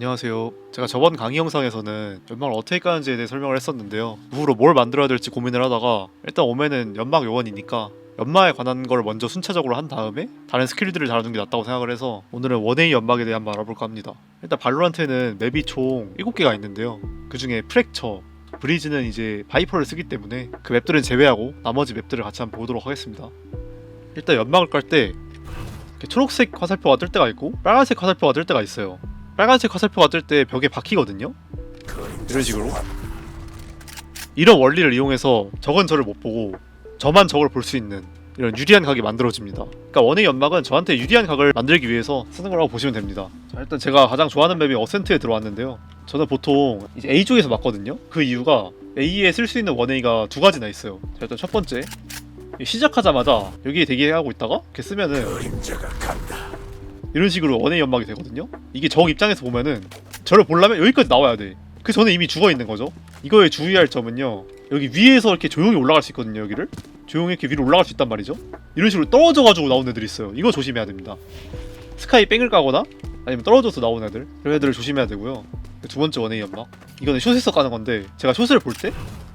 안녕하세요. 제가 저번 강의 영상에서는 연막을 어떻게 까는지에 대해 설명을 했었는데요. 그 후로 뭘 만들어야 될지 고민을 하다가 일단 오면은 연막 요원이니까 연마에 관한 걸 먼저 순차적으로 한 다음에 다른 스킬들을 다루는 게 낫다고 생각을 해서 오늘은 원웨이 연막에 대해 한번 알아볼까 합니다. 일단 발로란트는 맵이 총 7개가 있는데요. 그 중에 프랙처, 브리즈는 이제 바이퍼를 쓰기 때문에 그 맵들은 제외하고 나머지 맵들을 같이 한번 보도록 하겠습니다. 일단 연막을 깔 때 초록색 화살표가 뜰 때가 있고 빨간색 화살표가 뜰 때가 있어요. 빨간색 화살표가 뜰 때 벽에 박히거든요. 이런 식으로. 이런 원리를 이용해서 적은 저를 못 보고 저만 적을 볼 수 있는 이런 유리한 각이 만들어집니다. 그러니까 원의 연막은 저한테 유리한 각을 만들기 위해서 쓰는 거라고 보시면 됩니다. 자, 일단 제가 가장 좋아하는 맵이 어센트에 들어왔는데요. 저는 보통 이제 A 쪽에서 맞거든요. 그 이유가 A에 쓸 수 있는 원웨이가 두 가지나 있어요. 자, 일단 첫 번째 시작하자마자 여기에 대기하고 있다가 이렇게 쓰면은 이런 식으로 원웨이 연막이 되거든요. 이게 적 입장에서 보면은 저를 보려면 여기까지 나와야 돼. 그 전에 이미 죽어 있는 거죠. 이거에 주의할 점은요. 여기 위에서 이렇게 조용히 올라갈 수 있거든요. 여기를 조용히 이렇게 위로 올라갈 수 있단 말이죠. 이런 식으로 떨어져 가지고 나온 애들이 있어요. 이거 조심해야 됩니다. 스카이 뺑을 까거나 아니면 떨어져서 나온 애들 이런 애들을 조심해야 되고요. 두 번째 원웨이 연막 이거는 숏에서 까는 건데 제가 숏을 볼 때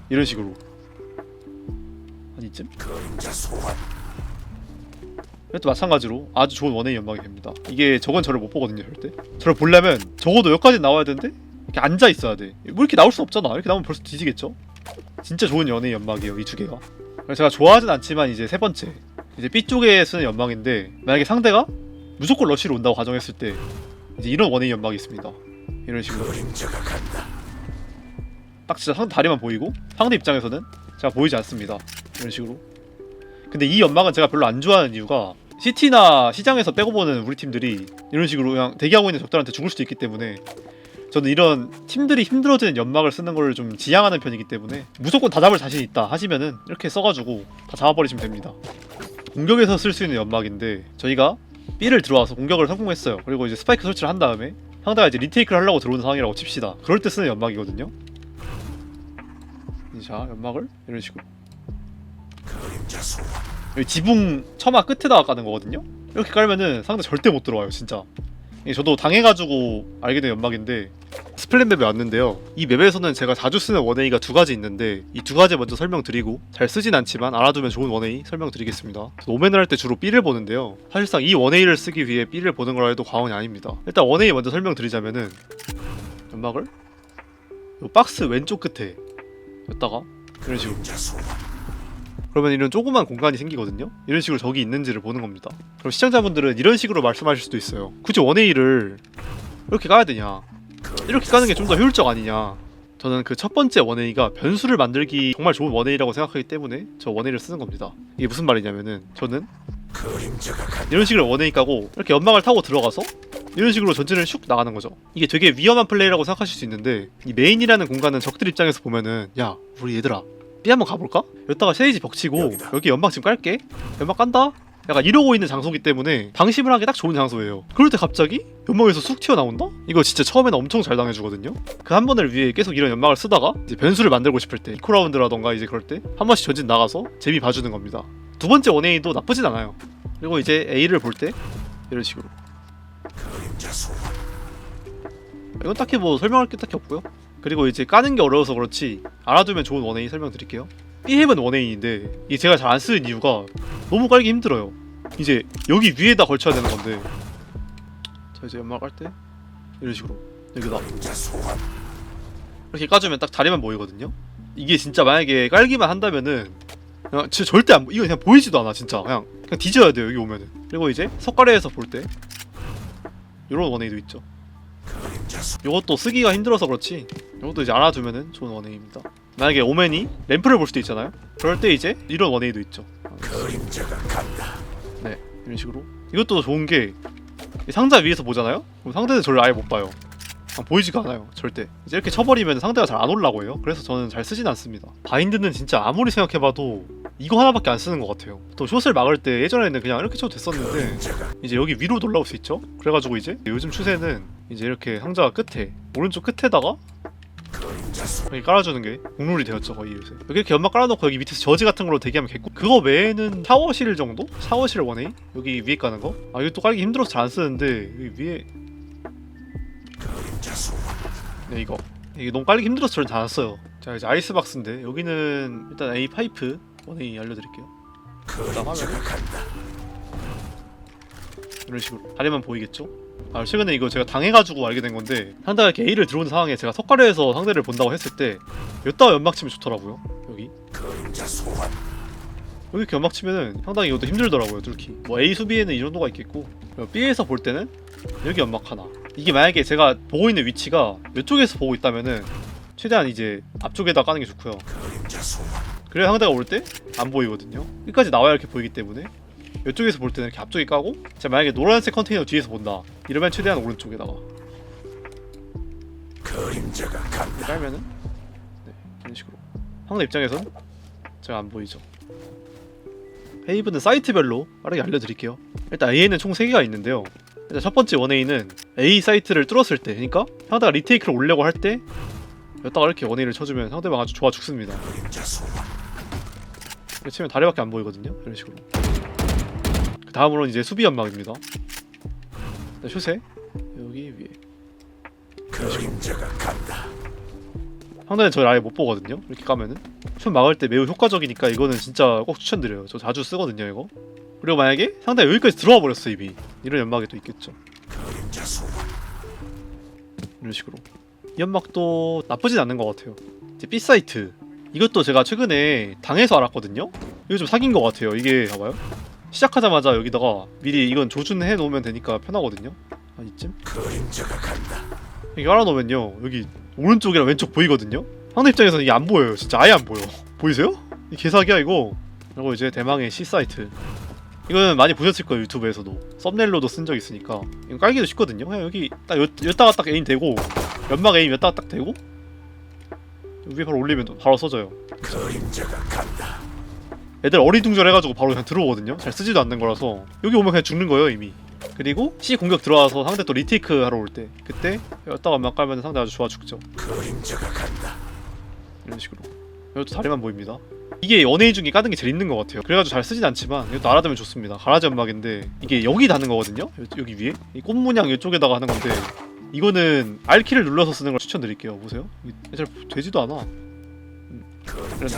이런 식으로 한 이쯤 이것도 마찬가지로 아주 좋은 원웨이 연막이 됩니다. 이게 저건 저를 못 보거든요, 절대. 저를 보려면 적어도 여기까지 나와야 되는데 이렇게 앉아 있어야 돼. 뭐 이렇게 나올 수 없잖아. 이렇게 나오면 벌써 뒤지겠죠. 진짜 좋은 연예인 연막이에요, 이 두 개가. 제가 좋아하진 않지만 이제 세 번째 이제 B 쪽에 쓰는 연막인데 만약에 상대가 무조건 러쉬로 온다고 가정했을 때 이제 이런 원웨이 연막이 있습니다. 이런 식으로 딱 진짜 상대 다리만 보이고 상대 입장에서는 제가 보이지 않습니다. 이런 식으로. 근데 이 연막은 제가 별로 안 좋아하는 이유가 시티나 시장에서 빼고 보는 우리 팀들이 이런 식으로 그냥 대기하고 있는 적들한테 죽을 수도 있기 때문에 저는 이런 팀들이 힘들어지는 연막을 쓰는 걸 좀 지향하는 편이기 때문에 무조건 다 잡을 자신 있다 하시면은 이렇게 써가지고 다 잡아버리시면 됩니다. 공격에서 쓸 수 있는 연막인데 저희가 B를 들어와서 공격을 성공했어요. 그리고 이제 스파이크 설치를 한 다음에 상대가 이제 리테이크를 하려고 들어오는 상황이라고 칩시다. 그럴 때 쓰는 연막이거든요. 자 연막을 이런 식으로 지붕 처마 끝에다가 까는 거거든요. 이렇게 깔면은 상대 절대 못 들어와요, 진짜. 저도 당해가지고 알게 된 연막인데 스플랜 맵에 왔는데요. 이 맵에서는 제가 자주 쓰는 원웨이가 두 가지 있는데 이 두 가지 먼저 설명드리고 잘 쓰진 않지만 알아두면 좋은 원웨이 설명드리겠습니다. 노맨을 할 때 주로 B를 보는데요. 사실상 이 원웨이를 쓰기 위해 B를 보는 거라 해도 과언이 아닙니다. 일단 원웨이 먼저 설명드리자면은 연막을 요 박스 왼쪽 끝에 였다가 이런 식으로 그러면 이런 조그만 공간이 생기거든요. 이런 식으로 적이 있는지를 보는 겁니다. 그럼 시청자분들은 이런 식으로 말씀하실 수도 있어요. 굳이 원웨이를 이렇게 까야 되냐? 이렇게 까는 게 좀 더 효율적 아니냐? 저는 그 첫 번째 원웨이가 변수를 만들기 정말 좋은 원웨이라고 생각하기 때문에 저 원웨이를 쓰는 겁니다. 이게 무슨 말이냐면은 저는 이런 식으로 원웨이 까고 이렇게 연막을 타고 들어가서 이런 식으로 전진을 슉 나가는 거죠. 이게 되게 위험한 플레이라고 생각하실 수 있는데 이 메인이라는 공간은 적들 입장에서 보면은 야 우리 얘들아 B 한번 가볼까? 여기다가 세이지 벽치고 여기 연막 지금 깔게. 연막 깐다? 약간 이러고 있는 장소기 때문에 방심을 하기 딱 좋은 장소예요. 그럴 때 갑자기 연막에서 쑥 튀어나온다? 이거 진짜 처음에는 엄청 잘 당해주거든요. 그 한 번을 위해 계속 이런 연막을 쓰다가 이제 변수를 만들고 싶을 때 이코라운드라던가 이제 그럴 때 한 번씩 전진 나가서 재미 봐주는 겁니다. 두 번째 원웨이도 나쁘진 않아요. 그리고 이제 A를 볼 때 이런 식으로. 이건 딱히 뭐 설명할 게 딱히 없고요 그리고 이제 까는 게 어려워서 그렇지 알아두면 좋은 원웨이 설명드릴게요. B햄은 원웨이인데 이 제가 잘 안 쓰는 이유가 너무 깔기 힘들어요. 이제 여기 위에다 걸쳐야 되는 건데. 자 이제 연막 깔때 이런 식으로 여기다 이렇게 까주면 딱 다리만 보이거든요. 이게 진짜 만약에 깔기만 한다면은 그냥 진짜 절대 안 보- 이거 그냥 보이지도 않아 진짜. 그냥 그냥 뒤져야 돼요 여기 오면은. 그리고 이제 석가래에서 볼 때 이런 원웨이도 있죠. 이것도 쓰기가 힘들어서 그렇지 이것도 이제 알아두면은 좋은 원웨이입니다. 만약에 오맨이 램프를 볼 수도 있잖아요. 그럴 때 이제 이런 원웨이도 있죠. 네 이런 식으로. 이것도 좋은 게이 상자 위에서 보잖아요? 그럼 상대는 저를 아예 못 봐요. 아, 보이지가 않아요 절대. 이제 이렇게 쳐버리면 상대가 잘 안 올라고 해요. 그래서 저는 잘 쓰진 않습니다. 바인드는 진짜 아무리 생각해봐도 이거 하나밖에 안 쓰는 것 같아요. 또 숏을 막을 때 예전에는 그냥 이렇게 쳐도 됐었는데 이제 여기 위로 올라올 수 있죠? 그래가지고 이제 요즘 추세는 이제 이렇게 상자 끝에 오른쪽 끝에다가 여기 깔아주는 게 국룰이 되었죠 거의 요새 여기 이렇게 연막 깔아놓고 여기 밑에서 저지 같은 걸로 대기하면 개꿀 그거 외에는 샤워실 정도? 샤워실 원웨이? 여기 위에 까는 거? 아 이거 또 깔기 힘들어서 잘 안 쓰는데 여기 위에 네 이거 이게 너무 깔리기 힘들어서 저는 다 놨어요 자 이제 아이스박스인데 여기는 일단 A 파이프 원A 알려드릴게요 일단 화면 이런 식으로 다리만 보이겠죠? 아 최근에 이거 제가 당해가지고 알게 된 건데 상대가 이렇게 A를 들어온 상황에 제가 석가래에서 상대를 본다고 했을 때 여기다가 연막 치면 좋더라고요 여기. 여기 연막 치면은 상당히 이것도 힘들더라고요 뚫기. 뭐 A 수비에는 이 정도가 있겠고 B에서 볼 때는 여기 연막 하나. 이게 만약에 제가 보고 있는 위치가 이쪽에서 보고 있다면은 최대한 이제 앞쪽에다 까는 게 좋고요. 그래야 상대가 올 때 안 보이거든요. 끝까지 나와야 이렇게 보이기 때문에 이쪽에서 볼 때는 이렇게 앞쪽에 까고 제가 만약에 노란색 컨테이너 뒤에서 본다. 이러면 최대한 오른쪽에다가. 이렇게 깔면은? 네 이런 식으로. 상대 입장에선 제가 안 보이죠. 헤이브는 사이트별로 빠르게 알려드릴게요. 일단 A에는 총 3개가 있는데요. 일단 첫 번째 원A는 A 사이트를 뚫었을 때 그러니까 상대가 리테이크를 올려고 할 때 여기다가 이렇게 원A를 쳐주면 상대방 아주 좋아 죽습니다. 이렇게 치면 다리밖에 안 보이거든요. 이런 식으로. 그 다음으로는 이제 수비 연막입니다. 슛에 여기 위에. 상대는 저를 아예 못 보거든요. 이렇게 까면은. 슛 막을 때 매우 효과적이니까 이거는 진짜 꼭 추천드려요. 저 자주 쓰거든요 이거. 그리고 만약에 상대가 여기까지 들어와 버렸어 이미. 이런 연막이 또 있겠죠. 이런 식으로. 이 연막도 나쁘진 않은 것 같아요. 이제 B 사이트. 이것도 제가 최근에 당해서 알았거든요. 이거 좀 사귄 것 같아요. 이게 봐봐요 시작하자마자 여기다가 미리 이건 조준해 놓으면 되니까 편하거든요. 한 이쯤? 이게 깔아놓으면요 여기 오른쪽이랑 왼쪽 보이거든요? 상대 입장에서는 이게 안 보여요. 진짜 아예 안 보여. 보이세요? 이 개사기야 이거? 그리고 이제 대망의 C 사이트. 이거는 많이 보셨을 거예요 유튜브에서도. 썸네일로도 쓴 적 있으니까. 이거 깔기도 쉽거든요. 그냥 여기 딱 여, 여기다가 딱 에임 되고 연막 에임 여기다가 딱 되고 위에 바로 올리면 또 바로 써져요 애들 어리둥절해가지고 바로 그냥 들어오거든요. 잘 쓰지도 않는 거라서. 여기 오면 그냥 죽는 거예요 이미. 그리고 C 공격 들어와서 상대 또 리테이크 하러 올 때. 그때 여기다가 연막 깔면 상대 아주 좋아 죽죠. 이런 식으로. 이것도 다리만 보입니다. 이게 연예인 중에 까는 게 제일 있는 것 같아요. 그래가지고 잘 쓰진 않지만 이것도 알아두면 좋습니다. 가라지 연막인데 이게 여기 다는 거거든요? 여- 여기 위에? 이꽃 문양 이쪽에다가 하는 건데 이거는 R키를 눌러서 쓰는 걸 추천드릴게요. 보세요. 잘 되지도 않아. 음, 이런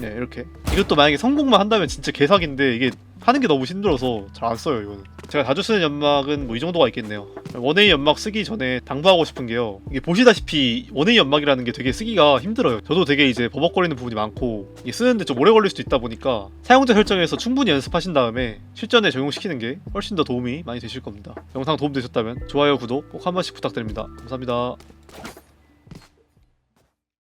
네 이렇게. 이것도 만약에 성공만 한다면 진짜 개사기인데 이게 하는 게 너무 힘들어서 잘 안 써요 이거는. 제가 자주 쓰는 연막은 뭐 이 정도가 있겠네요. 원웨이 연막 쓰기 전에 당부하고 싶은 게요. 이게 보시다시피 원웨이 연막이라는 게 되게 쓰기가 힘들어요. 저도 되게 이제 버벅거리는 부분이 많고 이게 쓰는데 좀 오래 걸릴 수도 있다 보니까 사용자 설정에서 충분히 연습하신 다음에 실전에 적용시키는 게 훨씬 더 도움이 많이 되실 겁니다. 영상 도움 되셨다면 좋아요 구독 꼭 한 번씩 부탁드립니다. 감사합니다